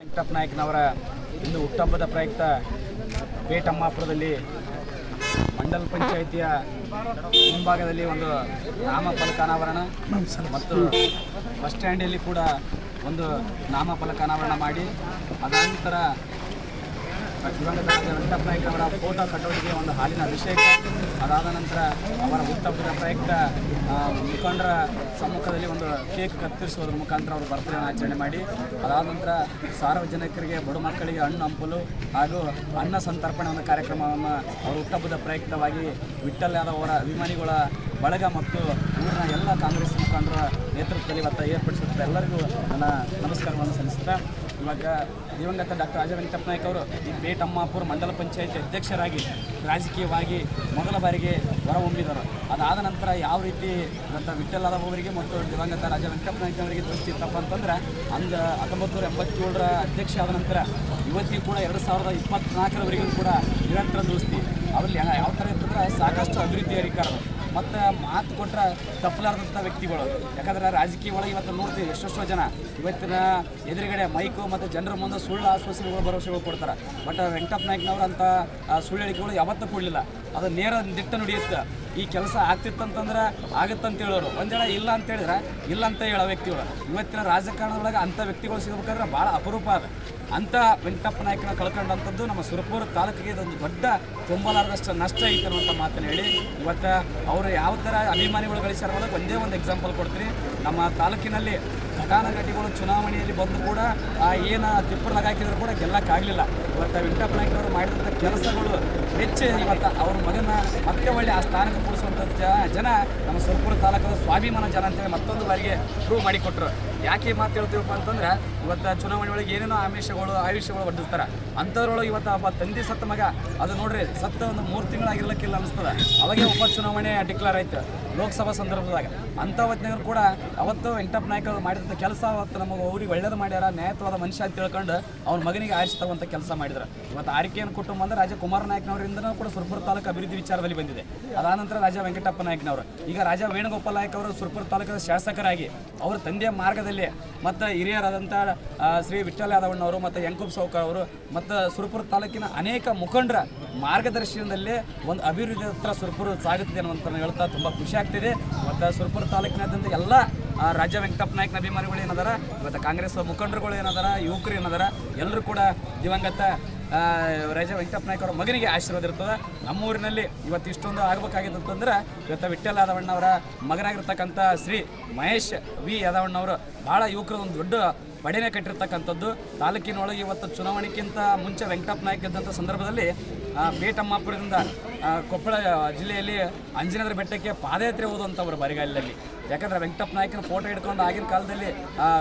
ವೆಂಕಟಪ್ಪ ನಾಯಕನವರ ಇಂದು ಹುಟ್ಟಹಬ್ಬದ ಪ್ರಯುಕ್ತ ಪೇಟಮ್ಮಾಪುರದಲ್ಲಿ ಮಂಡಲ ಪಂಚಾಯಿತಿಯ ಮುಂಭಾಗದಲ್ಲಿ ಒಂದು ನಾಮಫಲಕ ಅನಾವರಣ ಮತ್ತು ಬಸ್ ಸ್ಟ್ಯಾಂಡಲ್ಲಿ ಕೂಡ ಒಂದು ನಾಮಫಲಕ ಅನಾವರಣ ಮಾಡಿ ಅದಾನಂತರ ದಿವಂಗತ ನಾಯಕನವರ ಫೋಟೋ ಕಟ್ಟೋಟಿಗೆ ಒಂದು ಹಾಲಿನ ಅಭಿಷೇಕ ಅದಾದ ನಂತರ ಅವರ ಹುಟ್ಟಹಬ್ಬದ ಪ್ರಯುಕ್ತ ಮುಖಂಡರ ಸಮ್ಮುಖದಲ್ಲಿ ಒಂದು ಕೇಕ್ ಕತ್ತರಿಸುವುದರ ಮುಖಾಂತರ ಅವರು ಬರ್ತಡೇನ ಆಚರಣೆ ಮಾಡಿ ಅದಾದ ನಂತರ ಸಾರ್ವಜನಿಕರಿಗೆ ಬಡ ಮಕ್ಕಳಿಗೆ ಹಣ್ಣು ಹಂಪಲು ಹಾಗೂ ಅನ್ನ ಸಂತರ್ಪಣೆ ಒಂದು ಕಾರ್ಯಕ್ರಮವನ್ನು ಅವರ ಹುಟ್ಟಬ್ಬದ ಪ್ರಯುಕ್ತವಾಗಿ ವಿಠಲ್ ಯಾದವ್ ಅವರ ಅಭಿಮಾನಿಗಳ ಬಳಗ ಮತ್ತು ಊರಿನ ಎಲ್ಲ ಕಾಂಗ್ರೆಸ್ ಮುಖಂಡರ ನೇತೃತ್ವದಲ್ಲಿ ಇವತ್ತು ಏರ್ಪಡಿಸುತ್ತೆ ಎಲ್ಲರಿಗೂ ನನ್ನ ನಮಸ್ಕಾರವನ್ನು ಸಲ್ಲಿಸ್ತಾ ಇವಾಗ ದಿವಂಗತ ಡಾಕ್ಟರ್ ರಾಜ ವೆಂಕಟಪ್ಪ ನಾಯ್ಕ ಅವರು ಈ ಬೇಟಮ್ಮಾಪುರ ಮಂಡಲ ಪಂಚಾಯತಿ ಅಧ್ಯಕ್ಷರಾಗಿ ರಾಜಕೀಯವಾಗಿ ಮೊದಲ ಬಾರಿಗೆ ಹೊರಹೊಮ್ಮಿದರು. ಅದಾದ ನಂತರ ಯಾವ ರೀತಿ ಇವತ್ತು ವಿಠಲ್ ಅವರಿಗೆ ಮತ್ತು ದಿವಂಗತ ರಾಜ ವೆಂಕಟಪ್ಪ ನಾಯ್ಕ ಅವರಿಗೆ ದೃಷ್ಟಿ ಇತ್ತಪ್ಪ ಅಂತಂದ್ರೆ ಅಂದ ಹತ್ತೊಂಬತ್ತು ನೂರ ಎಂಬತ್ತೇಳರ ಅಧ್ಯಕ್ಷ ಆದ ನಂತರ ಇವತ್ತಿಗೂ ಕೂಡ ಎರಡು ಸಾವಿರದ ಇಪ್ಪತ್ನಾಲ್ಕರವರೆಗೂ ಕೂಡ ನಿರಂತರ ದೋಸ್ತಿ. ಅವರಲ್ಲಿ ಯಾವ ಥರ ಇರ್ತಂದ್ರೆ ಸಾಕಷ್ಟು ಅಭಿವೃದ್ಧಿ ಅಧಿಕಾರ. ಮತ್ತು ಮಾತು ಕೊಟ್ಟರೆ ತಪ್ಪಲಾರ್ದಂಥ ವ್ಯಕ್ತಿಗಳು. ಯಾಕಂದ್ರೆ ರಾಜಕೀಯ ಒಳಗೆ ಇವತ್ತು ನೋಡ್ತೀವಿ, ಎಷ್ಟೆಷ್ಟೋ ಜನ ಇವತ್ತಿನ ಎದುರುಗಡೆ ಮೈಕು ಮತ್ತು ಜನರ ಮುಂದೆ ಸುಳ್ಳು ಆಶ್ವಾಸನೆಗಳು, ಭರವಸೆಗಳು ಕೊಡ್ತಾರೆ. ಬಟ್ ವೆಂಕಟಪ್ಪ ನಾಯ್ಕನವ್ರು ಅಂತ ಸುಳ್ಳು ಹೇಳಿಕೆಗಳು ಯಾವತ್ತೂ ಕೊಡಲಿಲ್ಲ. ಅದು ನೇರ ದಿಟ್ಟ ನುಡಿಯುತ್ತೆ. ಈ ಕೆಲಸ ಆಗ್ತಿತ್ತಂತಂದ್ರೆ ಆಗುತ್ತಂತ ಹೇಳೋರು. ಒಂದೇಳ ಇಲ್ಲ ಅಂತ ಹೇಳಿದ್ರೆ ಇಲ್ಲ ಅಂತ ಹೇಳೋ ವ್ಯಕ್ತಿಗಳು ಇವತ್ತಿನ ರಾಜಕಾರಣದೊಳಗೆ ಅಂಥ ವ್ಯಕ್ತಿಗಳು ಸಿಗಬೇಕಾದ್ರೆ ಭಾಳ ಅಪರೂಪ ಅದ. ಅಂಥ ವೆಂಕಟಪ್ಪ ನಾಯಕನ ಕಳ್ಕೊಂಡಂಥದ್ದು ನಮ್ಮ ಸುರಪುರ ತಾಲೂಕಿಗೆ ಇದೊಂದು ದೊಡ್ಡ ತುಂಬಲಾರದಷ್ಟು ನಷ್ಟ ಐತೆ ಅನ್ನುವಂಥ ಮಾತನ್ನು ಹೇಳಿ, ಇವತ್ತು ಅವರು ಯಾವ ಥರ ಅಭಿಮಾನಿಗಳು ಗಳಿಸ್ಯಾರ ಒಂದೇ ಒಂದು ಎಕ್ಸಾಂಪಲ್ ಕೊಡ್ತೀನಿ. ನಮ್ಮ ತಾಲೂಕಿನಲ್ಲಿ ಘಟಾನುಘಟಿಗಳು ಚುನಾವಣೆಯಲ್ಲಿ ಬಂದು ಕೂಡ ಏನು ತಿಪ್ಪರ್ ಹಾಕಿದ್ರು ಕೂಡ ಗೆಲ್ಲಕ್ಕಾಗಲಿಲ್ಲ ಇವತ್ತು ವೆಂಕಟಪ್ಪ ನಾಯಕನವರು ಮಾಡಿದಂಥ ಕೆಲಸಗಳು ಹೆಚ್ಚು ಇವತ್ತು ಅವ್ರ ಮಗನ ಮತ್ತೆ ಒಳ್ಳೆ ಆ ಸ್ಥಾನಕ್ಕೆ ಕೂಡಿಸುವಂಥ ಜನ ನಮ್ಮ ಸುರಪುರ ತಾಲೂಕದ ಸ್ವಾಭಿಮಾನ ಜನ ಅಂತೇಳಿ ಮತ್ತೊಂದು ಬಾರಿಗೆ ಪ್ರೂವ್ ಮಾಡಿಕೊಟ್ರು. ಯಾಕೆ ಮಾತು ಹೇಳ್ತೀವಪ್ಪ ಅಂತಂದ್ರೆ, ಇವತ್ತು ಚುನಾವಣೆ ಒಳಗೆ ಏನೇನೋ ಆಮಿಷಗಳು, ಆಯುಷ್ಯಗಳು ಒಡ್ಡಿಸ್ತಾರೆ. ಅಂಥವ್ರೊಳಗೆ ಇವತ್ತು ಅಪ್ಪ ತಂದೆ ಸತ್ತ ಮಗ, ಅದು ನೋಡ್ರಿ, ಸತ್ತ ಒಂದು ಮೂರು ತಿಂಗಳಾಗಿರ್ಲಿಕ್ಕಿಲ್ಲ ಅನಿಸ್ತದೆ ಅವಾಗೆ ಉಪಚುನಾವಣೆ ಡಿಕ್ಲೇರ್ ಆಯ್ತು, ಲೋಕಸಭಾ ಸಂದರ್ಭದಾಗ. ಅಂಥ ಹೊತ್ತಿನಾಗ ಕೂಡ ಅವತ್ತು ವೆಂಕಟಪ್ಪ ನಾಯ್ಕ ಅವ್ರು ಮಾಡಿದಂಥ ಕೆಲಸ ಅವತ್ತು ನಮಗೆ ಅವ್ರಿಗೆ ಒಳ್ಳೇದು ಮಾಡ್ಯಾರ ನ್ಯಾಯತ್ವಾದ ಮನುಷ್ಯ ಅಂತ ತಿಳ್ಕೊಂಡು ಅವ್ರ ಮಗನಿಗೆ ಆರಿಸಿ ತಗೊಂಥ ಕೆಲಸ ಮಾಡಿದ್ರು. ಇವತ್ತು ಆರಿಕೆಯನ್ನು ಕುಟುಂಬ ಅಂದ್ರೆ ರಾಜ ನಾಯ್ಕನವರಿಂದನೂ ಕೂಡ ಸುರಪುರ ತಾಲೂಕು ಅಭಿವೃದ್ಧಿ ವಿಚಾರದಲ್ಲಿ ಬಂದಿದೆ. ಅದಾದ ನಂತರ ರಾಜ ವೆಂಕಟಪ್ಪ ನಾಯ್ಕನವರು. ಈಗ ರಾಜ ವೇಣುಗೋಪಾಲ್ ನಾಯ್ಕ ಅವರು ಸುರಪುರ ತಾಲೂಕಿನ ಶಾಸಕರಾಗಿ ಅವರ ತಂದೆಯ ಮಾರ್ಗದಲ್ಲಿ ಮತ್ತು ಹಿರಿಯರಾದಂಥ ಶ್ರೀ ವಿಠ್ಠಲ ಯಾದವಣ್ಣವರು ಮತ್ತು ಯಂಕೂಬ್ ಸೌಕರ್ ಅವರು ಮತ್ತು ಸುರಪುರ ತಾಲೂಕಿನ ಅನೇಕ ಮುಖಂಡರ ಮಾರ್ಗದರ್ಶನದಲ್ಲಿ ಒಂದು ಅಭಿವೃದ್ಧಿ ಹತ್ರ ಸುರಪುರ ಸಾಗುತ್ತಿದೆ ಅನ್ನುವಂತ ಹೇಳ್ತಾ ತುಂಬ ಖುಷಿ ಆಗ್ತಿದೆ. ಮತ್ತು ಸುರಪುರ ತಾಲೂಕಿನಾದ್ಯಂತ ಎಲ್ಲ ರಾಜ್ಯ ರಾಜ ವೆಂಕಟಪ್ಪ ನಾಯಕನ ಅಭಿಮಾನಿಗಳು ಏನದಾರ ಇವತ್ತು ಕಾಂಗ್ರೆಸ್ ಮುಖಂಡರುಗಳು ಏನದಾರ, ಯುವಕರು ಏನದಾರ ಎಲ್ಲರೂ ಕೂಡ ದಿವಂಗತ ರಾಜ ವೆಂಕಟಪ್ಪ ನಾಯ್ಕ ಮಗನಿಗೆ ಆಶೀರ್ವಾದ ಇರ್ತದೆ. ನಮ್ಮೂರಿನಲ್ಲಿ ಇವತ್ತು ಇಷ್ಟೊಂದು ಆಗಬೇಕಾಗಿತ್ತು ಅಂತಂದ್ರೆ, ಇವತ್ತು ವಿಠಲ್ ಯಾದವಣ್ಣವರ ಮಗನಾಗಿರ್ತಕ್ಕಂಥ ಶ್ರೀ ಮಹೇಶ್ ವಿ ಯಾದವಣ್ಣವರು ಭಾಳ ಯುವಕರ ಒಂದು ದೊಡ್ಡ ಪಡೆನೇ ಕಟ್ಟಿರ್ತಕ್ಕಂಥದ್ದು. ತಾಲೂಕಿನೊಳಗೆ ಇವತ್ತು ಚುನಾವಣೆಗಿಂತ ಮುಂಚೆ ವೆಂಕಟಪ್ಪ ನಾಯ್ಕ ಇದ್ದಂಥ ಸಂದರ್ಭದಲ್ಲಿ ಬೇಟಮ್ಮಾಪುರದಿಂದ ಕೊಪ್ಪಳ ಜಿಲ್ಲೆಯಲ್ಲಿ ಅಂಜನಾದ್ರ ಬೆಟ್ಟಕ್ಕೆ ಪಾದಯಾತ್ರೆ ಹೋದಂಥವ್ರು ಬರಿಗಾಲದಲ್ಲಿ ಯಾಕಂದರೆ ವೆಂಕಟಪ್ಪ ನಾಯಕನ ಫೋಟೋ ಹಿಡ್ಕೊಂಡು ಆಗಿನ ಕಾಲದಲ್ಲಿ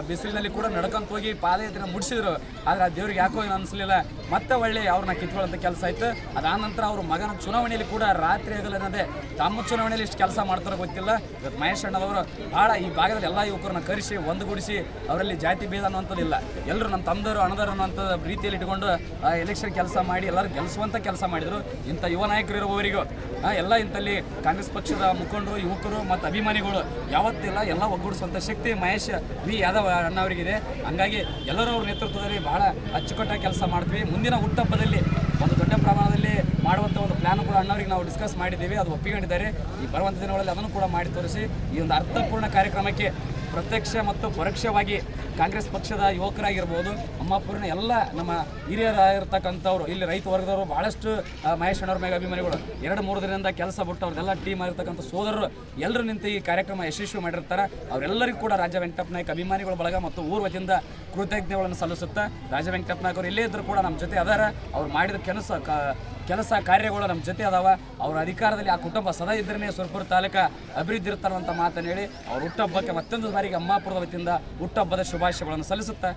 ಬಿಸಿಲಿನಲ್ಲಿ ಕೂಡ ನಡ್ಕೊಂತ ಹೋಗಿ ಪಾದಯಾತ್ರೆ ಮುಡಿಸಿದ್ರು. ಆದರೆ ಆ ದೇವ್ರಿಗೆ ಯಾಕೋ ಏನು ಅನಿಸ್ಲಿಲ್ಲ. ಮತ್ತೆ ಒಳ್ಳೆ ಅವ್ರನ್ನ ಕಿತ್ಕೊಳ್ಳೋಂಥ ಕೆಲಸ ಆಯಿತು. ಅದಾದ ನಂತರ ಅವ್ರ ಮಗನ ಚುನಾವಣೆಯಲ್ಲಿ ಕೂಡ ರಾತ್ರಿ ಹಗಲನ್ನದೇ ತಮ್ಮ ಚುನಾವಣೆಯಲ್ಲಿ ಇಷ್ಟು ಕೆಲಸ ಮಾಡ್ತಾರೋ ಗೊತ್ತಿಲ್ಲ. ಇವತ್ತು ಮಹೇಶ್ ಅಣ್ಣದವರು ಭಾಳ ಈ ಭಾಗದಲ್ಲಿ ಎಲ್ಲ ಯುವಕರನ್ನ ಕರೆಸಿ, ಒಂದುಗೂಡಿಸಿ, ಅವರಲ್ಲಿ ಜಾತಿ ಭೇದ ಅನ್ನುವಂಥದ್ದು ಇಲ್ಲ ಎಲ್ಲರೂ ನಮ್ಮ ತಂದರು ಅಣ್ಣದರು ಅನ್ನೋಂಥ ರೀತಿಯಲ್ಲಿ ಇಟ್ಕೊಂಡು ಎಲೆಕ್ಷನ್ ಕೆಲಸ ಮಾಡಿ ಎಲ್ಲರೂ ಗೆಲ್ಲಿಸುವಂಥ ಕೆಲಸ ಮಾಡಿದರು. ಇಂಥ ಯುವ ನಾಯಕರು ಇರುವವರಿಗೂ ಆ, ಎಲ್ಲ ಇಂಥಲ್ಲಿ ಕಾಂಗ್ರೆಸ್ ಪಕ್ಷದ ಮುಖಂಡರು ಯುವಕರು ಮತ್ತು ಅಭಿಮಾನಿಗಳು ಯಾವತ್ತಿಲ್ಲ ಎಲ್ಲ ಒಗ್ಗೂಡಿಸುವಂಥ ಶಕ್ತಿ ಮಹೇಶ್ ವಿ ಯಾದವ್ ಅಣ್ಣವರಿಗಿದೆ. ಹಂಗಾಗಿ ಎಲ್ಲರೂ ಅವ್ರ ನೇತೃತ್ವದಲ್ಲಿ ಬಹಳ ಅಚ್ಚುಕಟ್ಟಾಗಿ ಕೆಲಸ ಮಾಡ್ತೀವಿ. ಮುಂದಿನ ಹುಟ್ಟಹಬ್ಬದಲ್ಲಿ ಒಂದು ದೊಡ್ಡ ಪ್ರಮಾಣದಲ್ಲಿ ಮಾಡುವಂಥ ಒಂದು ಪ್ಲಾನ್ ಕೂಡ ಅಣ್ಣವ್ರಿಗೆ ನಾವು ಡಿಸ್ಕಸ್ ಮಾಡಿದ್ದೀವಿ. ಅದು ಒಪ್ಪಿಕೊಂಡಿದ್ದಾರೆ. ಈ ಬರುವಂಥ ದಿನಗಳಲ್ಲಿ ಅದನ್ನು ಕೂಡ ಮಾಡಿ ತೋರಿಸಿ. ಈ ಒಂದು ಅರ್ಥಪೂರ್ಣ ಕಾರ್ಯಕ್ರಮಕ್ಕೆ ಪ್ರತ್ಯಕ್ಷ ಮತ್ತು ಪರೋಕ್ಷವಾಗಿ ಕಾಂಗ್ರೆಸ್ ಪಕ್ಷದ ಯುವಕರಾಗಿರ್ಬೋದು, ಅಮ್ಮಾಪುರಿನ ಎಲ್ಲ ನಮ್ಮ ಹಿರಿಯರಾಗಿರ್ತಕ್ಕಂಥವ್ರು, ಇಲ್ಲಿ ರೈತ ವರ್ಗದವರು ಭಾಳಷ್ಟು ಮಹೇಶ್ ಅಣ್ಣವ್ರ ಮೇಲೆ ಅಭಿಮಾನಿಗಳು. ಎರಡು, ಮೂರು ದಿನದಿಂದ ಕೆಲಸ ಬಿಟ್ಟು ಅವ್ರದ್ದೆಲ್ಲ ಟೀಮ್ ಆಗಿರ್ತಕ್ಕಂಥ ಸೋದರರು ಎಲ್ಲರೂ ನಿಂತು ಈ ಕಾರ್ಯಕ್ರಮ ಯಶಸ್ವಿ ಮಾಡಿರ್ತಾರೆ. ಅವರೆಲ್ಲರಿಗೂ ಕೂಡ ರಾಜ ವೆಂಕಟಪ್ಪ ನಾಯ್ಕ ಅಭಿಮಾನಿಗಳ ಬಳಗ ಮತ್ತು ಊರ್ ವತಿಯಿಂದ ಕೃತಜ್ಞತೆಗಳನ್ನು ಸಲ್ಲಿಸುತ್ತಾ, ರಾಜ ವೆಂಕಟಪ್ಪ ನಾಯ್ಕ ಅವರು ಇಲ್ಲೇ ಇದ್ದರೂ ಕೂಡ ನಮ್ಮ ಜೊತೆ ಅದಾರ. ಅವ್ರು ಮಾಡಿದ ಕೆಲಸ ಕೆಲಸ ಕಾರ್ಯಗಳು ನಮ್ಮ ಜೊತೆ ಅದಾವ ಅವ್ರ ಅಧಿಕಾರದಲ್ಲಿ ಆ ಕುಟುಂಬ ಸದಾ ಇದ್ರೇ ಸುರಪುರ ತಾಲೂಕ ಅಭಿವೃದ್ಧಿ ಇರ್ತಾರಂತ ಮಾತನ್ನು ಹೇಳಿ ಅವ್ರ ಹುಟ್ಟಹಬ್ಬಕ್ಕೆ ಮತ್ತೊಂದು ಬಾರಿಗೆ ಅಮ್ಮಾಪುರದ ವತಿಯಿಂದ ಹುಟ್ಟಹಬ್ಬದ ಶುಭಾಶಯಗಳನ್ನು ಸಲ್ಲಿಸುತ್ತಾ.